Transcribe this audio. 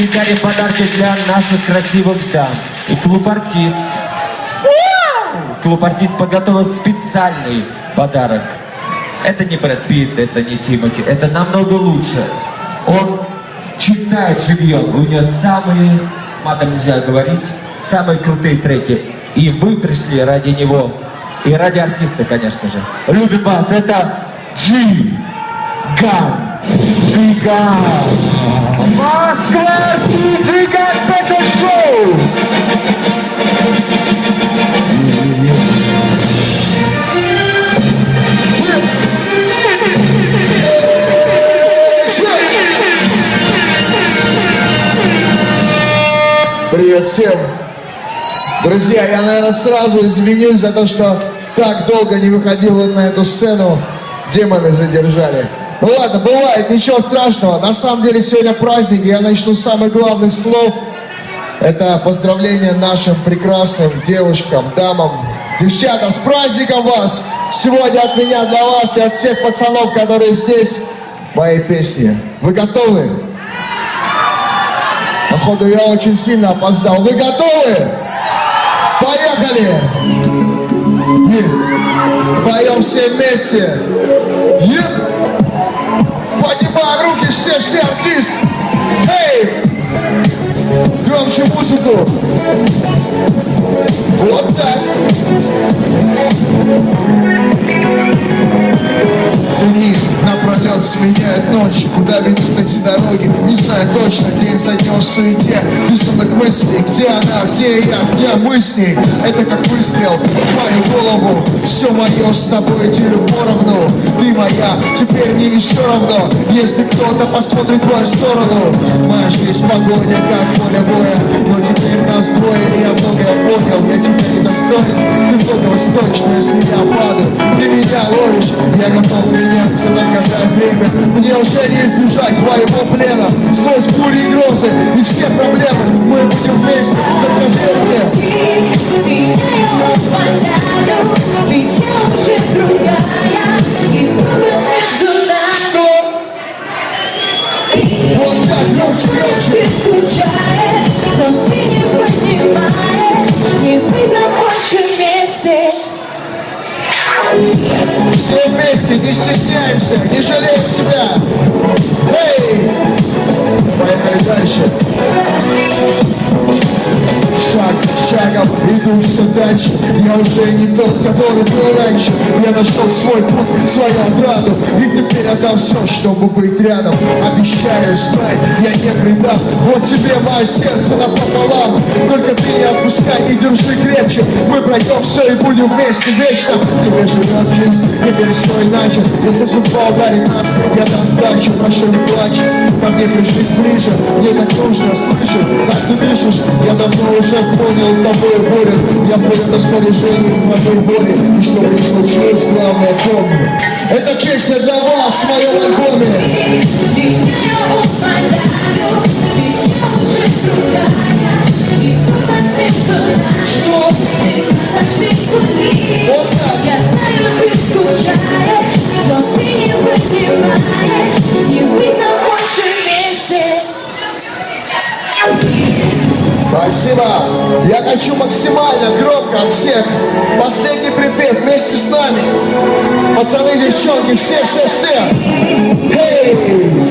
и дарим подарки для наших красивых дам. И клуб артист. Клуб артист подготовил специальный подарок. Это не Брэд Питт, это не Тимати, это намного лучше. Он читает живьем, у него самые, матом нельзя говорить, самые крутые треки. И вы пришли ради него, и ради артиста, конечно же. Любим вас, это G. Ган. Гиган. Москва Гиган Special Show. Привет всем! Друзья, я, наверное, сразу извинюсь за то, что так долго не выходил на эту сцену. Демоны задержали. Ладно, бывает, ничего страшного. На самом деле сегодня праздник, и я начну с самых главных слов. Это поздравление нашим прекрасным девушкам, дамам, девчатам. С праздником вас! Сегодня от меня для вас и от всех пацанов, которые здесь, мои песни. Вы готовы? Походу, я очень сильно опоздал. Вы готовы? Поехали! Поем все вместе. Е. Поднимаем руки все, все артисты. Эй! Громче музыку. Ночи Куда ведут эти дороги, не знаю точно День за днем в суете, рисунок мыслей Где она, где я, где мы с ней. Это как выстрел в мою голову. Все мое с тобой делю поровну. Ты моя, теперь мне не все равно. Если кто-то посмотрит в твою сторону. Моя жизнь погоня, как поле боя. Но теперь нас двое, и я многое понял. Я тебя не достоин, ты многого стоишь Но если я падаю, ты меня ловишь. Я готов меняться, только дай время. Мне уже не избежать твоего плена. Сквозь бури и грозы и все проблемы. Мы будем вместе, только верь мне я умоляю, Что? Вот так, громче, громче. Ты ты не понимаешь Не быть нам больше вместе Все вместе, не стесняемся, не дальше Я уже не тот, который был раньше. Я нашел свой путь, свою отраду И теперь отдам все, чтобы быть рядом. Обещаю, знай, я не предам. Вот тебе мое сердце напополам. Только ты не отпускай и держи крепче. Мы пройдем все и будем вместе вечно. Тебе живет жизнь, теперь все иначе. Если судьба ударит нас, я дам сдачу. Прошу, не плачь, ко мне прижись ближе Мне так нужно, слышишь, как ты дышишь Я давно уже понял, тобой болен. Я в твоем распоряжении, в твоей воле И что бы ни случилось, главное помни Это песня для вас в моем альбоме хочу максимально громко от всех. Последний припев вместе с нами. Пацаны, девчонки, все, все, все. Эй! Воу!